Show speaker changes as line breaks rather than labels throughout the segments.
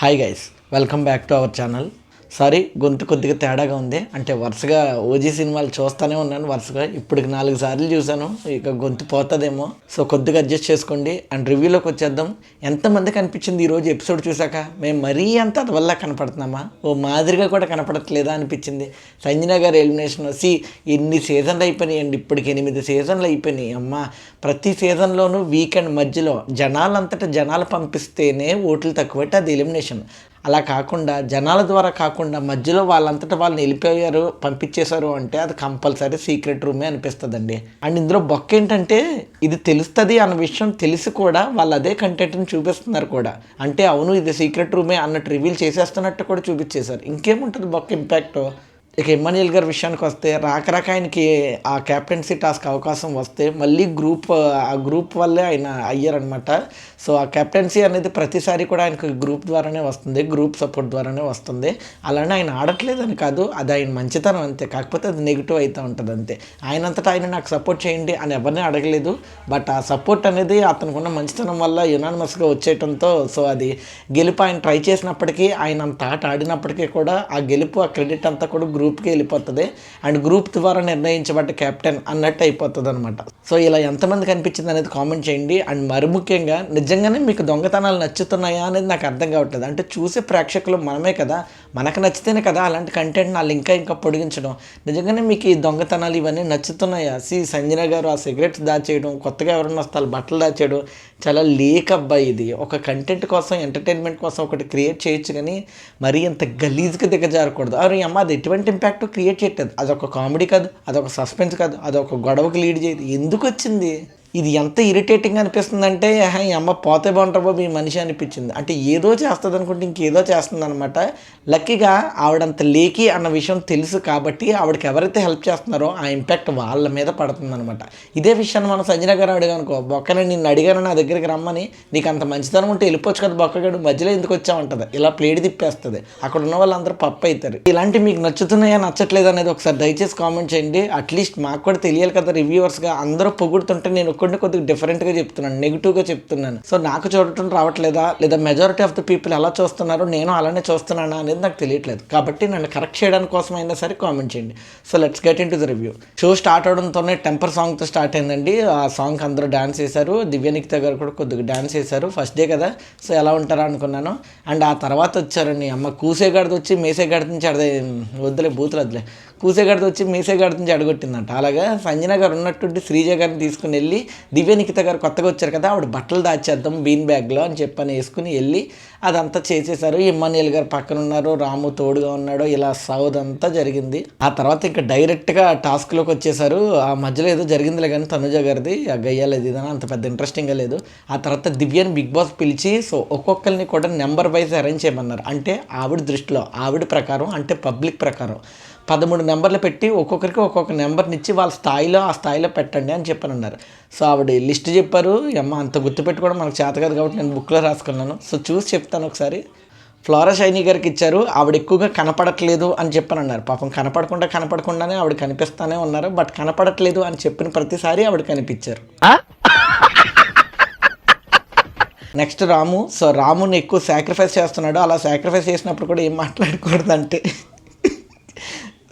Hi guys welcome back to our channel sorry గొంతు కొద్దిగా తేడాగా ఉంది. అంటే వరుసగా ఓజీ సినిమాలు చూస్తూనే ఉన్నాను వరుసగా ఇప్పటికి నాలుగు సార్లు చూశాను. ఇక గొంతు పోతుందేమో. సో కొద్దిగా అడ్జస్ట్ చేసుకోండి. అండ్ రివ్యూలోకి వచ్చేద్దాం. ఎంతమందికి అనిపించింది ఈరోజు ఎపిసోడ్ చూసాక మేము మరీ అంత అది వల్ల కనపడుతున్నామా? ఓ మాదిరిగా కూడా కనపడట్లేదా అనిపించింది. సంజన గారు ఎలిమినేషన్ సి ఎన్ని సీజన్లు అయిపోయినాయండి? ఇప్పటికి ఎనిమిది సీజన్లు అయిపోయినాయి. అమ్మ ప్రతి సీజన్లోనూ వీకెండ్ మధ్యలో జనాలంతటా జనాలు పంపిస్తేనే ఓట్లు తక్కువ అది ఎలిమినేషన్ అలా కాకుండా జనాల ద్వారా కాకుండా మధ్యలో వాళ్ళంతటా వాళ్ళని వెళ్ళిపోయారు పంపించేశారు అంటే అది కంపల్సరీ సీక్రెట్ రూమే అనిపిస్తుందండి. అండ్ ఇందులో బొక్క ఏంటంటే ఇది తెలుస్తుంది అన్న విషయం తెలిసి కూడా వాళ్ళు అదే కంటెంట్ని చూపిస్తున్నారు కూడా. అంటే అవును ఇది సీక్రెట్ రూమే అన్నట్టు రివీల్ చేసేస్తున్నట్టు కూడా చూపించేశారు. ఇంకేముంటుంది బొక్క ఇంపాక్ట్? ఇక ఇమ్మాన్యుయల్ గారి విషయానికి వస్తే రాక ఆయనకి ఆ క్యాప్టెన్సీ టాస్క్ అవకాశం వస్తే మళ్ళీ గ్రూప్ ఆ గ్రూప్ వల్లే ఆయన అయ్యారనమాట సో ఆ కెప్టెన్సీ అనేది ప్రతిసారి కూడా ఆయనకు గ్రూప్ ద్వారానే వస్తుంది గ్రూప్ సపోర్ట్ ద్వారానే వస్తుంది. అలానే ఆయన ఆడట్లేదని కాదు అది ఆయన మంచితనం అంతే. కాకపోతే అది నెగిటివ్ అవుతూ ఉంటుంది అంతే. ఆయనంతటా ఆయన నాకు సపోర్ట్ చేయండి అని ఎవరిని అడగలేదు. బట్ ఆ సపోర్ట్ అనేది అతనికి ఉన్న మంచితనం వల్ల యునానిమస్గా వచ్చేయటంతో సో అది గెలుపు ఆయన ట్రై చేసినప్పటికీ ఆయన అంత ఆట ఆడినప్పటికీ కూడా ఆ గెలుపు ఆ క్రెడిట్ అంతా కూడా గ్రూప్ గ్రూప్కి వెళ్ళిపోతుంది. అండ్ గ్రూప్ ద్వారా నిర్ణయించబడ్డ కెప్టెన్ అన్నట్టు అయిపోతుంది అనమాట సో ఇలా ఎంతమంది కనిపించింది అనేది కామెంట్ చేయండి. అండ్ మరి ముఖ్యంగా నిజంగానే మీకు దొంగతనాలు నచ్చుతున్నాయా అనేది నాకు అర్థం కావట్లేదు. అంటే చూసే ప్రేక్షకులు మనమే కదా. మనకు నచ్చితేనే కదా అలాంటి కంటెంట్ వాళ్ళు ఇంకా ఇంకా పొడిగించడం. నిజంగానే మీకు ఈ దొంగతనాలు ఇవన్నీ నచ్చుతున్నాయా? సి సంజన గారు ఆ సిగరెట్స్ దాచేయడం కొత్తగా ఎవరన్నా వస్తారు బట్టలు దాచేయడం చాలా లేక్ అబ్బాయి ఇది. ఒక కంటెంట్ కోసం ఎంటర్టైన్మెంట్ కోసం ఒకటి క్రియేట్ చేయొచ్చు కానీ మరీ ఇంత గలీజ్గా దిగజారకూడదు. అరే అమ్మ అది ఎటువంటి ఇంపాక్ట్ క్రియేట్ చేయట్లేదు. అదొక కామెడీ కాదు అదొక సస్పెన్స్ కాదు అదొక గొడవకి లీడ్ చేయదు ఎందుకు వచ్చింది? ఇది ఎంత ఇరిటేటింగ్ అనిపిస్తుంది అంటే ఈ అమ్మ పోతే బాగుంటారు బాబు ఈ మనిషి అనిపించింది. అంటే ఏదో చేస్తుంది అనుకుంటే ఇంకేదో చేస్తుంది అనమాట లక్కీగా ఆవిడంత లేకి అన్న విషయం తెలుసు కాబట్టి ఆవిడకి ఎవరైతే హెల్ప్ చేస్తున్నారో ఆ ఇంపాక్ట్ వాళ్ళ మీద పడుతుంది అనమాట ఇదే విషయాన్ని మనం సంజన గారు అడిగానుకో బొక్కనే నిన్ను అడిగాను నా దగ్గరికి రమ్మని నీకు అంత మంచితనం ఉంటే వెళ్ళిపోవచ్చు కదా బొక్కగాడు మధ్యలో ఎందుకు వచ్చామంటది ఇలా ప్లేట్ తిప్పేస్తుంది. అక్కడ ఉన్న వాళ్ళందరూ పప్పు అవుతారు ఇలాంటి మీకు నచ్చుతున్నాయా నచ్చట్లేదు అనేది ఒకసారి దయచేసి కామెంట్ చేయండి. అట్లీస్ట్ మాకు కూడా తెలియాలి కదా రివ్యూవర్స్గా అందరూ పొగుడుతుంటే నేను ఒక్కడిని కొద్దిగా డిఫరెంట్గా చెప్తున్నాను నెగిటివ్గా చెప్తున్నాను. సో నాకు చూడటం రావట్లేదా? లేదా మెజారిటీ ఆఫ్ ద పీపుల్ ఎలా చూస్తున్నారో? నేను అలానే చూస్తున్నానా అనేది నాకు తెలియట్లేదు. కాబట్టి నన్ను కరెక్ట్ చేయడానికి కోసం అయినా సరే కామెంట్ చేయండి. So let's get into the review show start అవడంతోనే Temper సాంగ్తో స్టార్ట్ అయిందండి. ఆ సాంగ్ అందరూ డాన్స్ చేశారు. దివ్యనికిత గారు కూడా కొద్దిగా డాన్స్ చేశారు. ఫస్ట్ డే కదా. సో ఎలా ఉంటారా అనుకున్నాను. అండ్ ఆ తర్వాత వచ్చారండి. అమ్మ కూసేగాడిది వచ్చి మేసేగాడి నుంచి అదే వద్దులే బూతులు వద్దులే కూసేగాడిది వచ్చి మేసేగాడి నుంచి అడగొట్టిందంట. అలాగా సంజన గారు ఉన్నట్టుండి శ్రీజ గారిని తీసుకుని వెళ్ళి దివ్యనికిత గారు కొత్తగా వచ్చారు కదా ఆవిడ బట్టలు దాచేద్దాం బీన్ బ్యాగ్లో అని చెప్పని వేసుకుని వెళ్ళి అదంతా చేసేసారు ఇమ్మానియల్ గారు పక్కన ఉన్నారు రాము తోడుగా ఉన్నాడు ఇలా సౌద్ అంతా జరిగింది. ఆ తర్వాత ఇంకా డైరెక్ట్గా టాస్క్లోకి వచ్చేసారు ఆ మధ్యలో ఏదో జరిగిందిలే కానీ తనుజ గారిది ఆ గయ్యాలేదు ఇదని అంత పెద్ద ఇంట్రెస్టింగ్గా లేదు. ఆ తర్వాత దివ్యని బిగ్ బాస్ పిలిచి సో ఒక్కొక్కరిని కూడా నెంబర్ వైజ్ అరేంజ్ చేయమన్నారు. అంటే ఆవిడ దృష్టిలో ఆవిడ ప్రకారం అంటే పబ్లిక్ ప్రకారం. పదమూడు నెంబర్లు పెట్టి ఒక్కొక్కరికి ఒక్కొక్క నెంబర్ని ఇచ్చి వాళ్ళ స్థాయిలో ఆ స్థాయిలో పెట్టండి అని చెప్పని అన్నారు సో ఆవిడ లిస్ట్ చెప్పారు. అమ్మ అంత గుర్తుపెట్టుకోవడం మనకు చేత కాదు కాబట్టి నేను బుక్లో రాసుకున్నాను. సో చూసి చెప్తాను ఒకసారి. ఫ్లోరా షైనీ గారికి ఇచ్చారు. ఆవిడ ఎక్కువగా కనపడట్లేదు అని చెప్పని అన్నారు పాపం కనపడకుండా కనపడకుండానే ఆవిడ కనిపిస్తానే ఉన్నారు. బట్ కనపడట్లేదు అని చెప్పిన ప్రతిసారి ఆవిడ కనిపించారు. నెక్స్ట్ రాము. సో రాముని ఎక్కువ సాక్రిఫైస్ చేస్తున్నాడు. అలా సాక్రిఫైస్ చేసినప్పుడు కూడా ఏం మాట్లాడకూడదంటే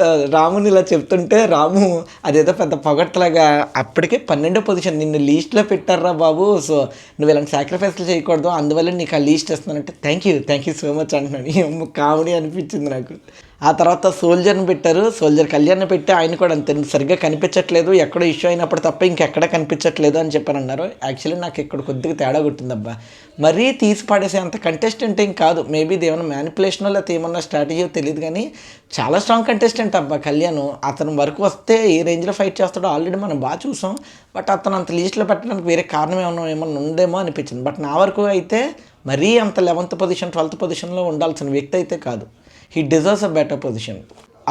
రాముని ఇలా చెప్తుంటే రాము అదేదో పెద్ద పొగట్లాగా అప్పటికే పన్నెండో పొజిషన్ నిన్ను లీస్ట్లో పెట్టారా బాబు? సో నువ్వు ఇలాంటి సాక్రిఫైస్లు చేయకూడదు అందువల్ల నీకు ఆ least ఇస్తున్నానంటే thank you thank you so much అంటున్నాను కామెడీ అనిపించింది నాకు. ఆ తర్వాత సోల్జర్ని పెట్టారు. సోల్జర్ కళ్యాణ్ పెట్టి ఆయన కూడా అంతే సరిగ్గా కనిపించట్లేదు. ఎక్కడో ఇష్యూ అయినప్పుడు తప్ప ఇంకెక్కడ కనిపించట్లేదు అని చెప్పని అన్నారు యాక్చువల్లీ నాకు ఇక్కడ కొద్దిగా తేడా కొట్టిందబ్బా. మరీ తీసి పడేసే అంత కంటెస్టెంట్ ఏం కాదు. మేబీ ఏమైనా మ్యానిపులేషనో లేకపోతే ఏమన్నా స్ట్రాటజీ తెలియదు కానీ చాలా స్ట్రాంగ్ కంటెస్టెంట్ అబ్బా కళ్యాణ్. అతను వరకు వస్తే ఏ రేంజ్లో ఫైట్ చేస్తాడో ఆల్రెడీ మనం బాగా చూసాం. బట్ అతను అంత లీస్ట్లో పెట్టడానికి వేరే కారణం ఏమన్నా ఏమన్నా ఉందేమో అనిపించింది. బట్ నా వరకు అయితే మరీ అంత లెవెంత్ పొజిషన్ ట్వెల్త్ పొజిషన్లో ఉండాల్సిన వ్యక్తి అయితే కాదు. He deserves a better position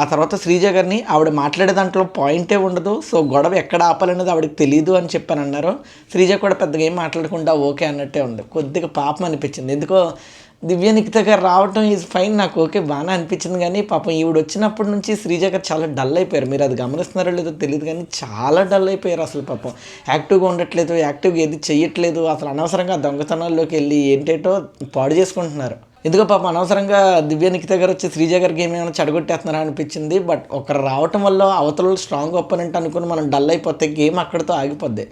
ఆ తర్వాత శ్రీజ గారిని ఆవిడ మాట్లాడే దాంట్లో పాయింటే ఉండదు. సో గొడవ ఎక్కడ ఆపాలనేది ఆవిడకి తెలియదు అని చెప్పాను అన్నారు. శ్రీజ కూడా పెద్దగా ఏం మాట్లాడకుండా ఓకే అన్నట్టే ఉంది. కొద్దిగా పాపం అనిపించింది. ఎందుకో దివ్య నిఖిత గారు రావటం ఈజ్ ఫైన్ నాకు ఓకే బాగానే అనిపించింది కానీ పాపం ఈవిడ వచ్చినప్పటి నుంచి శ్రీజ గారు చాలా డల్ అయిపోయారు. మీరు అది గమనిస్తున్నారో లేదో తెలియదు కానీ చాలా డల్ అయిపోయారు అసలు పాపం. యాక్టివ్గా ఉండట్లేదు యాక్టివ్గా ఏది చేయట్లేదు అసలు అనవసరంగా దొంగతనాల్లోకి వెళ్ళి ఏంటేటో పాడు చేసుకుంటున్నారు. ఎందుకో పాప అనవసరంగా దివ్య నిఖిత గారు వచ్చి శ్రీజ గారి గేమ్ ఏమైనా చెడగొట్టేస్తున్నారా అనిపించింది బట్ ఒకరు రావటం వల్ల అవతల స్ట్రాంగ్ ఒప్పనంటే అనుకుని మనం డల్ అయిపోతే గేమ్ అక్కడితో ఆగిపోద్ది.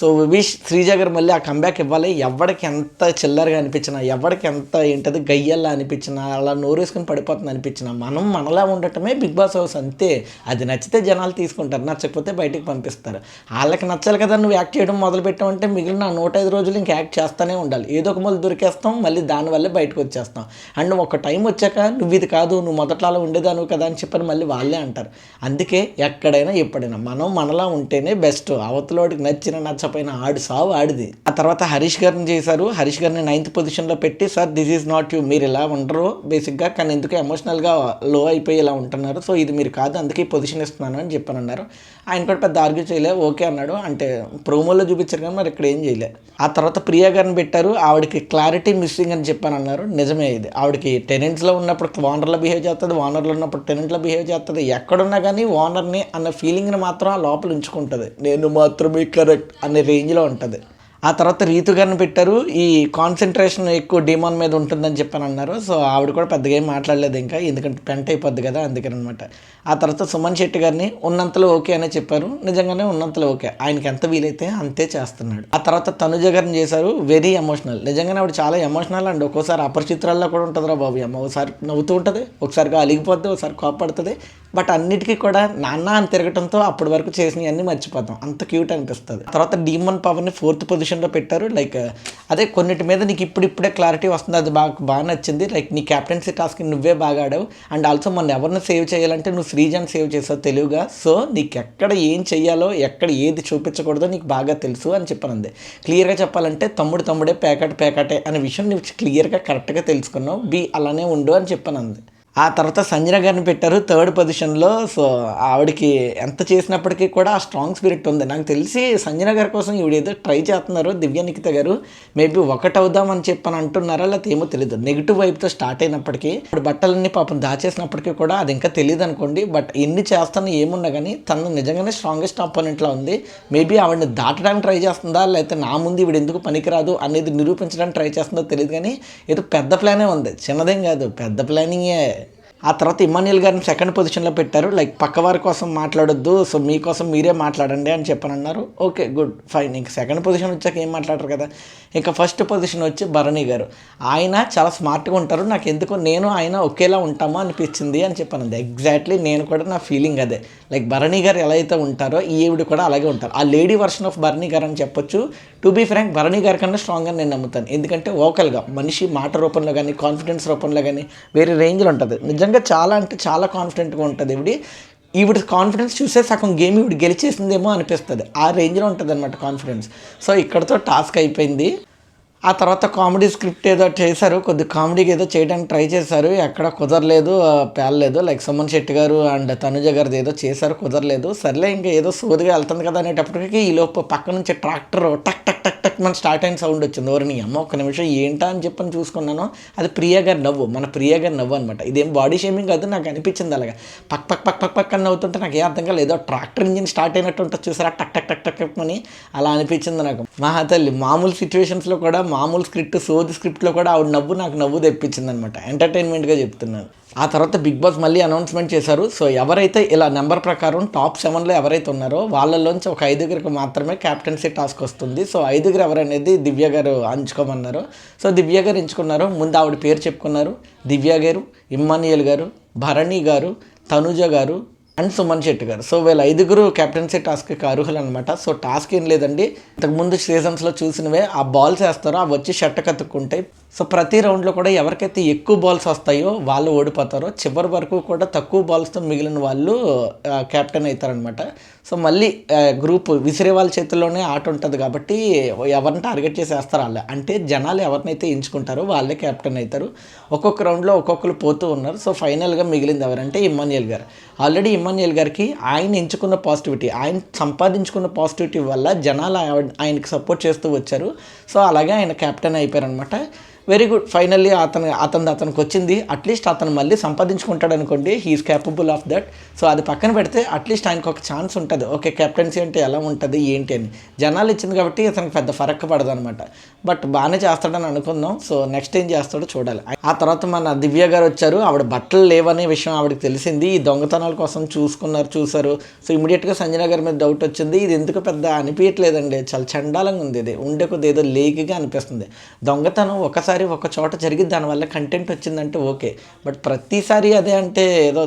సో విష్ శ్రీజ గారు మళ్ళీ ఆ కంబ్యాక్ ఇవ్వాలి. ఎవరికి ఎంత చిల్లరగా అనిపించినా ఎవరికి ఎంత ఏంటది గయ్యల్లా అనిపించినా అలా నోరేసుకుని పడిపోతుంది అనిపించినా మనం మనలా ఉండటమే బిగ్ బాస్ హౌస్ అంతే. అది నచ్చితే జనాలు తీసుకుంటారు నచ్చకపోతే బయటికి పంపిస్తారు. వాళ్ళకి నచ్చాలి కదా నువ్వు యాక్ట్ చేయడం మొదలు పెట్టావంటే మిగిలిన నూట ఐదు రోజులు ఇంక యాక్ట్ చేస్తూనే ఉండాలి. ఏదో ఒక మొదలు దొరికేస్తాం మళ్ళీ దానివల్లే బయటకు వచ్చేస్తాం. అండ్ ఒక టైం వచ్చాక నువ్వు ఇది కాదు నువ్వు మొదట్లో అలా ఉండేదాను కదా అని చెప్పని మళ్ళీ వాళ్ళే అంటారు. అందుకే ఎక్కడైనా ఎప్పుడైనా మనం మనలా ఉంటేనే బెస్ట్. అవతలోడికి నచ్చిన నచ్చపోయిన ఆడు సావు ఆడిది. ఆ తర్వాత హరీష్ గారిని చేశారు. హరీష్ గారిని నైన్త్ పొజిషన్లో పెట్టి sir this is not you మీరు ఇలా ఉండరు బేసిక్గా కానీ ఎందుకు ఎమోషనల్గా లో అయిపోయి ఇలా ఉంటున్నారు. సో ఇది మీరు కాదు. అందుకే పొజిషన్ ఇస్తున్నాను అని చెప్పని అన్నారు. ఆయన కూడా పెద్ద ఆర్గ్యూ చేయలే. ఓకే అన్నాడు. అంటే ప్రోమోలో చూపించారు కానీ మరి ఇక్కడ ఏం చేయలే. ఆ తర్వాత ప్రియా గారిని పెట్టారు. ఆవిడకి క్లారిటీ మిస్సింగ్ అని చెప్పని అన్నారు. నిజమే ఇది. ఆవిడకి టెనెంట్స్లో ఉన్నప్పుడు ఓనర్లో బిహేవ్ చేస్తుంది. ఓనర్లో ఉన్నప్పుడు టెనెంట్లో బిహేవ్ చేస్తుంది. ఎక్కడున్నా కానీ ఓనర్ని అన్న ఫీలింగ్ని మాత్రం ఆ లోపల ఉంచుకుంటుంది. నేను మాత్రమే కరెక్ట్ అనే రేంజ్లో ఉంటుంది. ఆ తర్వాత రీతు గారిని పెట్టారు. ఈ కాన్సన్ట్రేషన్ ఎక్కువ డిమాన్ మీద ఉంటుందని చెప్పని అన్నారు. సో ఆవిడ కూడా పెద్దగా ఏం మాట్లాడలేదు ఇంకా. ఎందుకంటే పెంట అయిపోద్ది కదా అందుకని అనమాట ఆ తర్వాత సుమన్ శెట్టి గారిని ఉన్నంతలో ఓకే అనే చెప్పారు. నిజంగానే ఉన్నంతలో ఓకే. ఆయనకి ఎంత వీలైతే అంతే చేస్తున్నాడు. ఆ తర్వాత తనుజ గారిని చేశారు. వెరీ ఎమోషనల్ నిజంగానే ఆవిడ చాలా ఎమోషనల్ అండ్. ఒక్కోసారి అపరిచిత్రాల్లో కూడా ఉంటుందిరా బాబు. అమ్మ ఒకసారి నవ్వుతూ ఉంటుంది. ఒకసారిగా అలిగిపోద్ది ఒకసారి కోపడుతుంది బట్ అన్నిటికీ కూడా నాన్న అని తిరగటంతో అప్పటి వరకు చేసినవన్నీ మర్చిపోతాం. అంత క్యూట్ అనిపిస్తుంది. తర్వాత డీమన్ పవర్ని ఫోర్త్ పొజిషన్లో పెట్టారు. లైక్ అదే కొన్నిటి మీద నీకు ఇప్పుడిప్పుడే క్లారిటీ వస్తుంది. అది బాగా బాగా నచ్చింది. లైక్ నీ క్యాప్టెన్సీ టాస్క్ నువ్వే బాగా ఆడావు. అండ్ ఆల్సో మన ఎవరిని సేవ్ చేయాలంటే నువ్వు శ్రీజాన్ సేవ్ చేసావు తెలివిగా సో నీకు ఎక్కడ ఏం చేయాలో ఎక్కడ ఏది చూపించకూడదో నీకు బాగా తెలుసు అని చెప్పనుంది. క్లియర్గా చెప్పాలంటే తమ్ముడు తమ్ముడే పేకాట పేకాటే అనే విషయం నువ్వు క్లియర్గా కరెక్ట్గా తెలుసుకున్నావు. బి అలానే ఉండు అని చెప్పనుంది. ఆ తర్వాత సంజన గారిని పెట్టారు థర్డ్ పొజిషన్లో. సో ఆవిడకి ఎంత చేసినప్పటికీ కూడా ఆ స్ట్రాంగ్ స్పిరిట్ ఉంది. నాకు తెలిసి సంజన గారి కోసం ఈవిడ ఏదో ట్రై చేస్తున్నారు దివ్య నిఖిత గారు. మేబీ ఒకటి అవుదామని చెప్పని అంటున్నారా లేకపోతే ఏమో తెలియదు నెగిటివ్ వైపుతో స్టార్ట్ అయినప్పటికీ ఇప్పుడు బట్టలన్నీ పాపం దాచేసినప్పటికీ కూడా అది ఇంకా తెలియదు అనుకోండి. బట్ ఎన్ని చేస్తాను ఏమున్నా కానీ తను నిజంగానే స్ట్రాంగెస్ట్ ఆపోనెంట్లో ఉంది. మేబీ ఆవిడని దాటడానికి ట్రై చేస్తుందా లేకపోతే నా ముందు ఈవిడ ఎందుకు పనికిరాదు అనేది నిరూపించడానికి ట్రై చేస్తుందో తెలియదు కానీ ఏదో పెద్ద ప్లానే ఉంది. చిన్నదేం కాదు. పెద్ద ప్లానింగే ఆ తర్వాత ఇమాన్యుల్ గారిని సెకండ్ పొజిషన్లో పెట్టారు. లైక్ పక్కవారి కోసం మాట్లాడొద్దు సో మీకోసం మీరే మాట్లాడండి అని చెప్పని అన్నారు ఓకే గుడ్ ఫైన్ ఇంక సెకండ్ పొజిషన్ వచ్చాక ఏం మాట్లాడరు కదా. ఇంకా ఫస్ట్ పొజిషన్ వచ్చి భరణి గారు. ఆయన చాలా స్మార్ట్గా ఉంటారు. నాకు ఎందుకో నేను ఆయన ఒకేలా ఉంటామో అనిపించింది అని చెప్పాను ఎగ్జాక్ట్లీ నేను కూడా నా ఫీలింగ్ అదే. లైక్ భరణి గారు ఎలా అయితే ఉంటారో ఈవిడ కూడా అలాగే ఉంటారు. ఆ lady version of Bharani garu అని చెప్పొచ్చు. టు బీ ఫ్రాంక్ భరణి గారి కన్నా స్ట్రాంగ్గా నేను నమ్ముతాను. ఎందుకంటే ఓకల్గా మనిషి మాట రూపంలో కానీ కాన్ఫిడెన్స్ రూపంలో కానీ వేరే రేంజ్లో ఉంటుంది. నిజంగా చాలా అంటే చాలా కాన్ఫిడెంట్గా ఉంటుంది ఇవిడి. ఈవిడ కాన్ఫిడెన్స్ చూసే సగం గేమ్ ఈవిడ గెలిచేసిందేమో అనిపిస్తుంది. ఆ రేంజ్లో ఉంటుంది అనమాట కాన్ఫిడెన్స్ సో ఇక్కడతో టాస్క్ అయిపోయింది. ఆ తర్వాత కామెడీ స్క్రిప్ట్ ఏదో చేశారు కొద్ది కామెడీకి ఏదో చేయడానికి ట్రై చేశారు. ఎక్కడ కుదరలేదు పేలలేదు. లైక్ సుమన్ శెట్టి గారు అండ్ తనుజ గారిది ఏదో చేశారు కుదరలేదు. సర్లే ఇంకా ఏదో సోదిగా వెళ్తుంది కదా అనేటప్పటికి ఈ లోపు పక్క నుంచి ట్రాక్టర్ టక్ టక్ టక్ టక్ మన స్టార్ట్ అయిన సౌండ్ వచ్చింది. ఎవరు నీ అమ్మ ఒక్క నిమిషం ఏంటా అని చెప్పని చూసుకున్నాను అది ప్రియా గారి నవ్వు మన ప్రియా గారి నవ్వు అనమాట ఇదేం బాడీ షేమింగ్ కాదు నాకు అనిపించింది అలాగా. పక్ పక్ పక్ పక్ పక్ నవ్వుతుంటే నాకు ఏ అర్థం కాలేదు. ఏదో ట్రాక్టర్ ఇంజిన్ స్టార్ట్ అయినట్టు ఉంటుంది చూసారా? టక్ టక్ టక్ టక్ టక్ అని అలా అనిపించింది నాకు. మహాతల్లి మామూలు సిచ్యువేషన్స్లో కూడా మామూలు స్క్రిప్ట్ సోది స్క్రిప్ట్లో కూడా ఆవిడ నవ్వు నాకు నవ్వు తెప్పించింది అనమాట ఎంటర్టైన్మెంట్గా చెప్తున్నాను. ఆ తర్వాత బిగ్ బాస్ మళ్ళీ అనౌన్స్మెంట్ చేశారు. సో ఎవరైతే ఇలా నెంబర్ ప్రకారం టాప్ సెవెన్లో ఎవరైతే ఉన్నారో వాళ్ళలోంచి ఒక ఐదుగురికి మాత్రమే క్యాప్టెన్సీ టాస్క్ వస్తుంది. సో ఐదుగురు ఎవరనేది దివ్య గారు ఎంచుకోమన్నారు సో దివ్య గారు ఎంచుకున్నారు. ముందు ఆవిడ పేరు చెప్పుకున్నారు. దివ్య గారు ఇమ్మానియల్ గారు భరణి గారు తనుజ గారు అండ్ సుమన్ శెట్టి గారు. సో వీళ్ళ ఐదుగురు కెప్టెన్సీ టాస్క్కి అర్హులు అనమాట సో టాస్క్ ఏం లేదండి. ఇంతకుముందు సీజన్స్లో చూసినవే ఆ బాల్స్ వేస్తారో అవి వచ్చి షట్ట కతుక్కుంటాయి సో ప్రతి రౌండ్లో కూడా ఎవరికైతే ఎక్కువ బాల్స్ వస్తాయో వాళ్ళు ఓడిపోతారో చివరి వరకు కూడా తక్కువ బాల్స్తో మిగిలిన వాళ్ళు కెప్టెన్ అవుతారనమాట సో మళ్ళీ గ్రూప్ విసిరే వాళ్ళ చేతుల్లోనే ఆట ఉంటుంది కాబట్టి ఎవరిని టార్గెట్ చేసేస్తారు వాళ్ళు. వాళ్ళే అంటే జనాలు ఎవరినైతే ఎంచుకుంటారో వాళ్ళే కెప్టెన్ అవుతారు. ఒక్కొక్క రౌండ్లో ఒక్కొక్కరు పోతూ ఉన్నారు. సో ఫైనల్గా మిగిలింది ఎవరంటే ఇమ్మాన్యుయల్ గారు. ఆల్రెడీ ఇమ్మాన్యుయల్ గారికి ఆయన ఎంచుకున్న పాజిటివిటీ ఆయన సంపాదించుకున్న పాజిటివిటీ వల్ల జనాలు ఆయనకి సపోర్ట్ చేస్తూ వచ్చారు. సో అలాగే ఆయన కెప్టెన్ అయిపోయారనమాట వెరీ గుడ్. ఫైనల్లీ అతను అతను అతనికి వచ్చింది. అట్లీస్ట్ అతను మళ్ళీ సంపాదించుకుంటాడు అనుకోండి. He's capable of that so అది పక్కన పెడితే అట్లీస్ట్ ఆయనకు ఒక ఛాన్స్ ఉంటుంది. ఓకే కెప్టెన్సీ అంటే ఎలా ఉంటుంది ఏంటి అని. జనాలు ఇచ్చింది కాబట్టి అతనికి పెద్ద ఫరక్ పడదు అనమాట బట్ బాగానే చేస్తాడని అనుకుందాం. సో నెక్స్ట్ ఏం చేస్తాడో చూడాలి. ఆ తర్వాత మన దివ్య గారు వచ్చారు. ఆవిడ బట్టలు లేవనే విషయం ఆవిడకి తెలిసింది. ఈ దొంగతనాల కోసం చూసుకున్నారు చూసారు సో ఇమీడియట్గా సంజన గారి మీద డౌట్ వచ్చింది. ఇది ఎందుకు పెద్ద అనిపించట్లేదండి చాలా చండాలంగా ఉంది ఇది. ఉండే కొద్ది ఏదో లేకిగా అనిపిస్తుంది. దొంగతనం ఒకసారి ఒక చోట జరిగి దానివల్ల కంటెంట్ వచ్చిందంటే ఓకే. బట్ ప్రతిసారి అదే అంటే ఏదో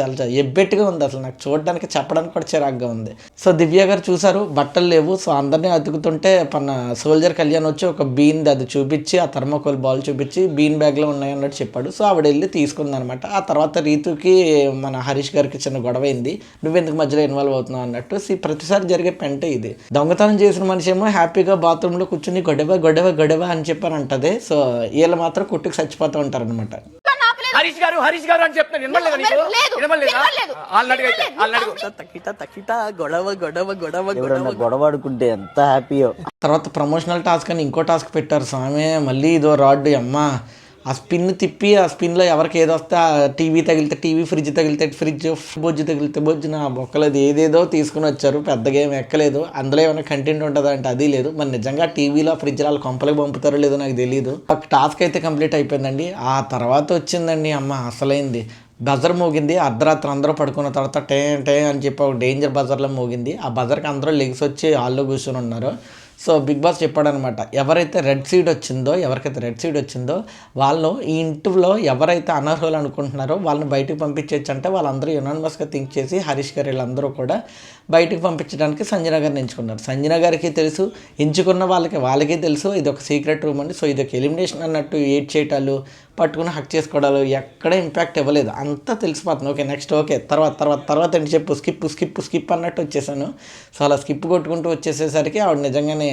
చాలా ఎబ్బెట్టుగా ఉంది అసలు. నాకు చూడడానికి చెప్పడానికి కూడా చిరాగ్గా ఉంది. సో దివ్య గారు చూసారు బట్టలు లేవు. సో అందరినీ అతుకుతుంటే మన సోల్జర్ కళ్యాణ్ వచ్చి ఒక బీన్ అది చూపించి ఆ థర్మోకోల్ బాల్ చూపించి బీన్ బ్యాగ్లో ఉన్నాయి అన్నట్టు చెప్పాడు. సో ఆవిడ వెళ్ళి తీసుకుంది అనమాట ఆ తర్వాత రీతుకి మన హరీష్ గారికి చిన్న గొడవ అయింది. నువ్వెందుకు మధ్యలో ఇన్వాల్వ్ అవుతున్నావు? అన్నట్టు. ప్రతిసారి జరిగే పెంటే ఇది. దొంగతనం చేసిన మనిషి ఏమో హ్యాపీగా బాత్రూంలో కూర్చుని గొడవ గొడవ గొడవ అని చెప్పని అంటది సో వీళ్ళు మాత్రం కుట్టుకు చచ్చిపోతూ ఉంటారు అనమాట
హరీష్ గారు హరీష్ గారు అని
తక్కిట గొడవ గొడవ గొడవ
ఎవరన్నా గొడవ ఆడుకుంటే ఎంత హ్యాపీయో.
తర్వాత ప్రమోషనల్ టాస్క్ అని ఇంకో టాస్క్ పెట్టారు స్వామి మళ్ళీ ఇదో రాడ్ అమ్మ. ఆ స్పిన్ తిప్పి ఆ స్పిన్లో ఎవరికి ఏదో వస్తే ఆ టీవీ తగిలితే టీవీ ఫ్రిడ్జ్ తగిలితే ఫ్రిడ్జ్ బొజ్జు తగిలితే బొజ్జు నా బొక్కలేదు ఏదేదో తీసుకుని వచ్చారు పెద్దగా ఏం ఎక్కలేదు. అందులో ఏమైనా కంటెంట్ ఉంటుందా అంటే అది లేదు. మరి నిజంగా టీవీలో ఫ్రిడ్జ్ వాళ్ళు కొంపలకి పంపుతారో లేదో నాకు తెలియదు ఒక టాస్క్ అయితే కంప్లీట్ అయిపోయిందండి. ఆ తర్వాత వచ్చిందండి అమ్మ అసలైంది. బజర్ మోగింది అర్ధరాత్రి అందరూ పడుకున్న తర్వాత టే టే అని చెప్పి ఒక డేంజర్ బజర్లో మోగింది. ఆ బజర్కి అందరూ లెగ్స్ వచ్చి హాల్లో కూర్చొని ఉన్నారు. సో బిగ్ బాస్ చెప్పాడనమాట ఎవరైతే రెడ్ సీడ్ వచ్చిందో ఎవరికైతే రెడ్ సీడ్ వచ్చిందో వాళ్ళు ఈ ఇంటిలో ఎవరైతే అనర్హులు అనుకుంటున్నారో వాళ్ళని బయటకు పంపించవచ్చు అంటే వాళ్ళందరూ యునానిమస్గా థింక్ చేసి హరీష్ గారు వీళ్ళందరూ కూడా బయటకు పంపించడానికి సంజన గారిని ఎంచుకున్నారు. సంజన గారికి తెలుసు ఎంచుకున్న వాళ్ళకి వాళ్ళకే తెలుసు ఇది ఒక సీక్రెట్ రూమ్ అండి. సో ఇది ఒక ఎలిమినేషన్ అన్నట్టు ఏడ్ చేయటాలు పట్టుకుని హక్ చేసుకోవడాలు ఎక్కడ ఇంపాక్ట్ ఇవ్వలేదు. అంతా తెలిసిపోతుంది. ఓకే నెక్స్ట్ ఓకే తర్వాత తర్వాత తర్వాత ఏంటి చెప్పు? స్కిప్ స్కిప్ స్కిప్ అన్నట్టు వచ్చేసాను. సో అలా స్కిప్ కొట్టుకుంటూ వచ్చేసేసరికి ఆవిడ నిజంగానే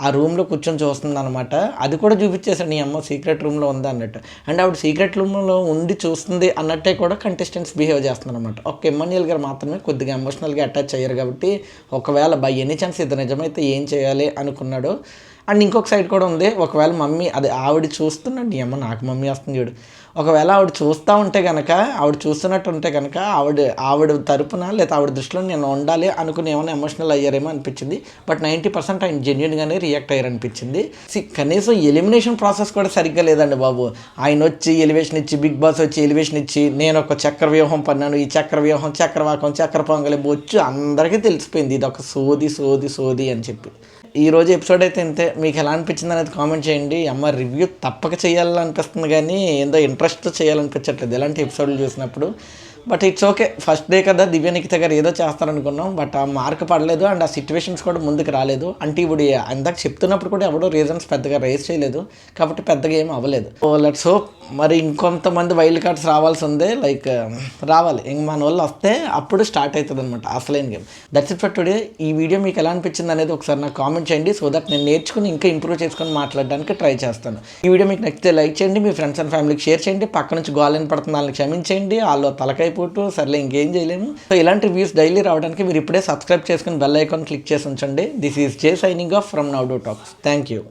ఆ రూమ్లో కూర్చొని చూస్తుంది అనమాట అది కూడా చూపించేసాడు నీ అమ్మ సీక్రెట్ రూమ్లో ఉంది? అన్నట్టు. అండ్ ఆవిడ సీక్రెట్ రూమ్లో ఉండి చూస్తుంది అన్నట్టే కూడా కంటెస్టెంట్స్ బిహేవ్ చేస్తున్నారు అనమాట ఒక ఎమ్మెన్యేల్ గారు మాత్రమే కొద్దిగా ఎమోషనల్గా అటాచ్ అయ్యారు కాబట్టి ఒకవేళ బై ఎనీ ఛాన్స్ ఇది నిజమైతే ఏం చేయాలి అనుకున్నాడు అండ్ ఇంకొక సైడ్ కూడా ఉంది. ఒకవేళ మమ్మీ అది ఆవిడ చూస్తున్నట్టు ఏమో నాకు మమ్మీ వస్తుంది చూడు. ఒకవేళ ఆవిడ చూస్తూ ఉంటే కనుక ఆవిడ చూస్తున్నట్టు ఉంటే కనుక ఆవిడ ఆవిడ తరపున లేదా ఆవిడ దృష్టిలో నేను ఉండాలి అనుకుని ఏమైనా ఎమోషనల్ అయ్యారేమో అనిపించింది. బట్ నైంటీ పర్సెంట్ ఆయన జెన్యున్గానే రియాక్ట్ అయ్యారు అనిపించింది కనీసం ఎలిమినేషన్ ప్రాసెస్ కూడా సరిగ్గా లేదండి బాబు. ఆయన వచ్చి ఎలివేషన్ ఇచ్చి బిగ్ బాస్ వచ్చి ఎలివేషన్ ఇచ్చి నేను ఒక చక్ర వ్యూహం పన్నాను. ఈ చక్ర వ్యూహం చక్రవాకం చక్ర పొంగలి బొచ్చు అందరికీ తెలిసిపోయింది. ఇది ఒక సోది సోది సోది అని చెప్పి. ఈరోజు ఎపిసోడ్ అయితే ఇంతే. మీకు ఎలా అనిపించింది అనేది కామెంట్ చేయండి. అమ్మ రివ్యూ తప్పక చేయాలనిపిస్తుంది కానీ ఏందో ఇంట్రెస్ట్తో చేయాలనిపించట్లేదు. ఇలాంటి ఎపిసోడ్లు చూసినప్పుడు? But it's okay. First day కదా దివ్య నిఖిత గారు ఏదో చేస్తారనుకున్నాం. బట్ ఆ మార్క్ పడలేదు అండ్ ఆ సిచ్యువేషన్స్ కూడా ముందుకు రాలేదు. అంటే ఇప్పుడు అందాక చెప్తున్నప్పుడు కూడా ఎవడో రీజన్స్ పెద్దగా రేస్ చేయలేదు. కాబట్టి పెద్దగా ఏం అవ్వలేదు. ఓ లెట్స్ హోప్ మరి ఇంకొంతమంది వైల్డ్ కార్డ్స్ రావాల్సి ఉంది లైక్ um, రావాలి. ఇంక మన వాళ్ళు వస్తే అప్పుడు స్టార్ట్ అవుతుంది అనమాట అసలైన game that's it for today ఈ వీడియో మీకు ఎలా అనిపించింది అనేది ఒకసారి నాకు కామెంట్ చేయండి. సో దట్ నేను నేర్చుకుని ఇంకా ఇంప్రూవ్ చేసుకొని మాట్లాడడానికి ట్రై చేస్తాను. ఈ వీడియో మీకు నచ్చితే లైక్ చేయండి. మీ ఫ్రెండ్స్ అండ్ ఫ్యామిలీకి షేర్ చేయండి. పక్క నుంచి గోలని పడుతున్న వాళ్ళని క్షమించండి వాళ్ళు తలకై పుట్టు సర్లే ఇంకేం చేయలేము. సో ఇలాంటి వ్యూస్ డైలీ రావడానికి మీరు ఇప్పుడే సబ్స్క్రైబ్ చేసుకుని బెల్ ఐకాన్ క్లిక్ చేసి ఉంచండి. This is J signing off from now do talks thank you